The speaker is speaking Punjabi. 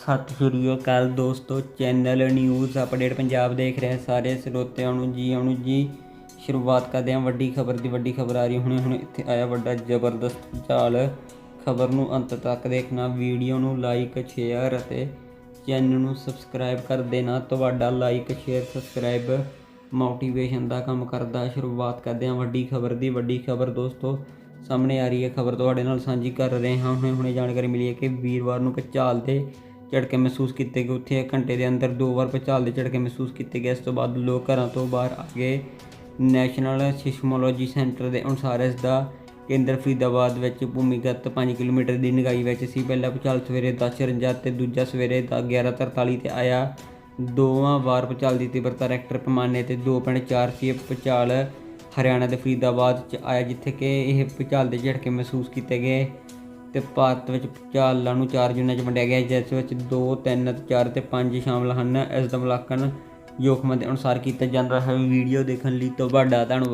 ਸਤਿ ਸ਼੍ਰੀ ਅਕਾਲ ਦੋਸਤੋ, ਚੈਨਲ ਨਿਊਜ਼ ਅਪਡੇਟ ਪੰਜਾਬ ਦੇਖ ਰਹੇ ਸਾਰੇ ਸਰੋਤਿਆਂ ਨੂੰ ਜੀ, ਆਉਣ ਜੀ। ਸ਼ੁਰੂਆਤ ਕਰਦੇ ਹਾਂ ਵੱਡੀ ਖਬਰ ਦੀ, ਵੱਡੀ ਖਬਰ ਆ ਰਹੀ ਹੁਣੇ ਹੁਣੇ ਇੱਥੇ ਆਇਆ ਵੱਡਾ ਜ਼ਬਰਦਸਤ ਚਾਲ ਖਬਰ ਨੂੰ ਅੰਤ ਤੱਕ ਦੇਖਣਾ, ਵੀਡੀਓ ਨੂੰ ਲਾਈਕ ਸ਼ੇਅਰ ਅਤੇ ਚੈਨਲ ਨੂੰ ਸਬਸਕ੍ਰਾਈਬ ਕਰ ਦੇਣਾ। ਤੁਹਾਡਾ ਲਾਈਕ ਸ਼ੇਅਰ ਸਬਸਕ੍ਰਾਈਬ ਮੋਟੀਵੇਸ਼ਨ ਦਾ ਕੰਮ ਕਰਦਾ। ਸ਼ੁਰੂਆਤ ਕਰਦੇ ਹਾਂ ਵੱਡੀ ਖਬਰ ਦੀ, ਵੱਡੀ ਖਬਰ ਦੋਸਤੋ, ਸਾਹਮਣੇ ਆ ਰਹੀ ਹੈ। ਖਬਰ ਤੁਹਾਡੇ ਨਾਲ ਸਾਂਝੀ ਕਰ ਰਹੇ ਹਾਂ। ਹੁਣੇ ਹੁਣੇ ਜਾਣਕਾਰੀ ਮਿਲੀ ਹੈ ਕਿ ਵੀਰਵਾਰ ਨੂੰ ਭੁਚਾਲ ਦੇ ਝਟਕੇ ਮਹਿਸੂਸ ਕੀਤੇ ਗਏ। ਉੱਥੇ ਘੰਟੇ ਦੇ ਅੰਦਰ ਦੋ ਵਾਰ ਭੁਚਾਲ ਦੇ ਝਟਕੇ ਮਹਿਸੂਸ ਕੀਤੇ ਗਏ। ਇਸ ਤੋਂ ਬਾਅਦ ਲੋਕ ਘਰਾਂ ਤੋਂ ਬਾਹਰ ਆ ਗਏ। ਨੈਸ਼ਨਲ ਸਿਸਮੋਲੋਜੀ ਸੈਂਟਰ ਦੇ ਅਨੁਸਾਰ ਇਸ ਦਾ ਕੇਂਦਰ ਫਰੀਦਾਬਾਦ ਵਿੱਚ ਭੂਮੀਗਤ 5 ਕਿਲੋਮੀਟਰ ਦੀ ਨਿਗਾਈ ਵਿੱਚ ਸੀ। ਪਹਿਲਾ ਭੁਚਾਲ ਸਵੇਰੇ 10:54 ਤੇ ਦੂਜਾ ਸਵੇਰੇ ਦਾ 11:43 ਤੇ ਆਇਆ। ਦੋਵਾਂ ਵਾਰ ਭੁਚਾਲ ਦੀ ਤੀਬਰਤਾ ਰੈਕਟਰ ਪੈਮਾਨੇ ਤੇ 2.4 ਸੀ। ਇਹ ਹਰਿਆਣਾ ਦੇ ਫਰੀਦਾਬਾਦ ਚ ਆਇਆ, ਜਿੱਥੇ ਕਿ ਇਹ ਭੁਚਾਲ ਦੇ ਝਟਕੇ ਮਹਿਸੂਸ ਕੀਤੇ ਗਏ। ਤੇ ਭਾਰਤ ਵਿੱਚ ਭੁਚਾਲਾਂ ਨੂੰ ਚਾਰ ਜੂਨਾਂ 'ਚ ਵੰਡਿਆ ਗਿਆ, ਜਿਸ ਵਿੱਚ 2 3 ਤੇ 4 ਤੇ 5 ਸ਼ਾਮਲ ਹਨ। ਇਸ ਦਾ ਮੁਲਾਂਕਣ ਜੋਖਮਾਂ ਦੇ ਅਨੁਸਾਰ ਕੀਤਾ ਜਾਂਦਾ ਹੈ। ਵੀਡੀਓ ਦੇਖਣ ਲਈ ਤੁਹਾਡਾ ਧੰਨਵਾਦ।